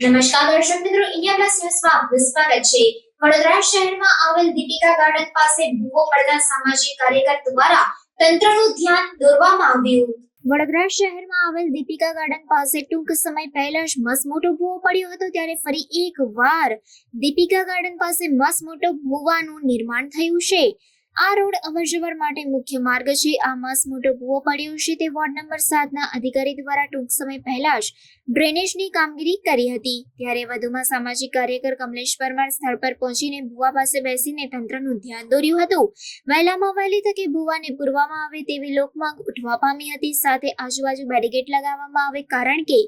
નમસ્કાર દર્શક મિત્રો ઇન્ડિયા પ્લસ ન્યૂઝમાં આપનું સ્વાગત છે. વડોદરા શહેરમાં આવેલ દીપિકા ગાર્ડન પાસે ભૂવો પડતા સામાજિક કાર્યકર દ્વારા તંત્રનું ધ્યાન દોરવામાં આવ્યું. વડોદરા શહેરમાં આવેલ દીપિકા ગાર્ડન પાસે ટૂંક સમય પહેલા જ મસમોટો ભૂવો પડ્યો હતો, ત્યારે ફરી એક વાર દીપિકા ગાર્ડન પાસે મસમોટો ભૂવાનું નિર્માણ થયું છે. આ રોડ અવરજવર માટે મુખ્ય માર્ગ છે. આ મસમોટો ભૂવો પડ્યો છે. તે વોર્ડ નંબર સાતના અધિકારી દ્વારા ટૂંક સમય પહેલા જ ડ્રેનેજની કામગીરી કરી હતી. ત્યારે વધુમાં સામાજિક કાર્યકર કમલેશ પરમાર સ્થળ પર પહોંચીને ભુવા પાસે બેસીને તંત્રનું ધ્યાન દોર્યું હતું. વહેલામાં વહેલી તકે ભુવાને પૂરવામાં આવે તેવી લોકમાંગ ઉઠવા પામી હતી. સાથે આજુબાજુ બેરિકેડ લગાવવામાં આવે કારણ કે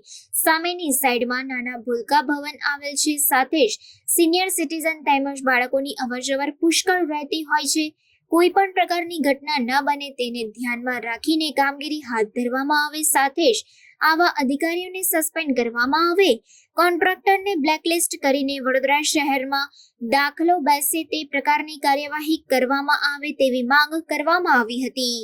સામેની સાઈડમાં નાના ભૂલકા ભવન આવેલ છે. સાથે જ સિનિયર સિટીઝન તેમજ બાળકોની અવરજવર પુષ્કળ રહેતી હોય છે. કોઈ પણ પ્રકારની ઘટના ન બને તેને ધ્યાનમાં રાખીને કામગીરી હાથ ધરવામાં આવે, સાથે જ આવા અધિકારીઓને સસ્પેન્ડ કરવામાં આવે. કોન્ટ્રાક્ટરને બ્લેકલિસ્ટ કરીને વડોદરા શહેરમાં દાખલો બેસે તે પ્રકારની કાર્યવાહી કરવામાં આવે તેવી માંગ કરવામાં આવી હતી.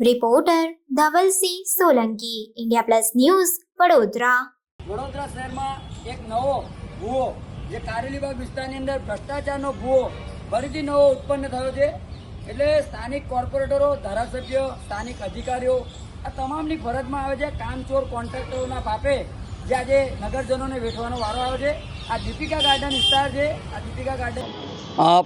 Reporter Dhavalsinh Solanki, India plus news, Vadodara. Vadodara શહેરમાં એક નવો ભૂવો, જે કારેલીબાગ વિસ્તારની અંદર ભ્રષ્ટાચારનો ભૂવો ફરીથી નવો ઉત્પન્ન થયો છે. એટલે સ્થાનિક કોર્પોરેટરો, ધારાસભ્યો, સ્થાનિક અધિકારીઓ, આ તમામની ફરજમાં આવે છે. કામચોર કોન્ટ્રાક્ટરોના પાપે જે આજે નગરજનોને વેઠવાનો વારો આવ્યો છે. આ દીપિકા ગાર્ડન વિસ્તાર છે. આ દીપિકા ગાર્ડન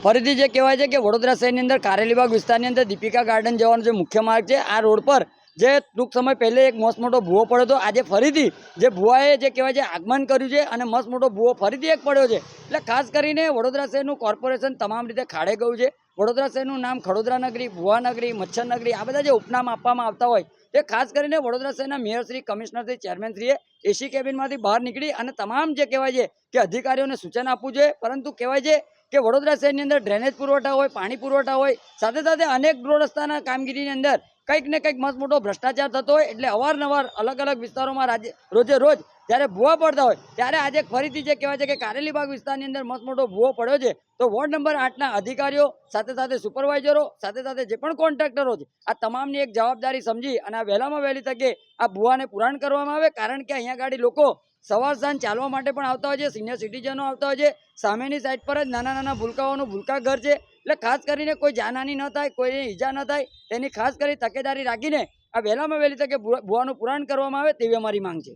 ફરીથી જે કહેવાય છે કે વડોદરા શહેરની અંદર કારેલીબાગ વિસ્તારની અંદર દીપિકા ગાર્ડન જવાનો જે મુખ્ય માર્ગ છે, આ રોડ પર જે ટૂંક સમય પહેલે એક મસ્ત મોટો ભૂવો પડ્યો હતો. આજે ફરીથી જે ભૂવાએ જે કહેવાય છે આગમન કર્યું છે અને મસ્ત મોટો ભૂવો ફરીથી એક પડ્યો છે. એટલે ખાસ કરીને વડોદરા શહેરનું કોર્પોરેશન તમામ રીતે ખાડે ગયું છે. વડોદરા શહેરનું નામ ખડોદરા નગરી, ભુવા નગરી, મચ્છર નગરી આ બધા જે ઉપનામ આપવામાં આવતા હોય તે ખાસ કરીને વડોદરા શહેરના મેયરશ્રી કમિશનરશ્રી ચેરમેનશ્રીએ એસી કેબિનમાંથી બહાર નીકળી અને તમામ જે કહેવાય છે કે અધિકારીઓને સૂચન આપવું જોઈએ. પરંતુ કહેવાય છે કે વડોદરા શહેરની અંદર ડ્રેનેજ પુરવઠા હોય, પાણી પુરવઠા હોય, સાથે સાથે અનેક રોડ રસ્તાના કામગીરીની અંદર કંઈક ને કંઈક મસ્ત મોટો ભ્રષ્ટાચાર થતો હોય એટલે અવારનવાર અલગ અલગ વિસ્તારોમાં રાજ્ય રોજે રોજ જ્યારે ભૂવા પડતા હોય, ત્યારે આજે ફરીથી જે કહેવાય છે કે કારેલીબાગ વિસ્તારની અંદર મસ્ત મોટો ભૂવો પડ્યો છે. તો વોર્ડ નંબર આઠના અધિકારીઓ, સાથે સાથે સુપરવાઇઝરો, સાથે સાથે જે પણ કોન્ટ્રાક્ટરો છે, આ તમામની એક જવાબદારી સમજી અને આ વહેલામાં વહેલી તકે આ ભૂવાને પુરાણ કરવામાં આવે. કારણ કે અહીંયા ગાડી લોકો સવાર સાંજ ચાલવા માટે પણ આવતા હોય છે સિનિયર સિટીઝનો આવતા હોય છે. સામેની સાઈડ પર જ નાના નાના ભૂલકાઓનું ભૂલકા ઘર છે. એટલે ખાસ કરીને કોઈ જાનહાની ન થાય, કોઈને ઈજા ન થાય, તેની ખાસ કરી તકેદારી રાખીને આ વહેલામાં વહેલી તકે ભૂવાનું પુરાણ કરવામાં આવે તેવી અમારી માંગ છે.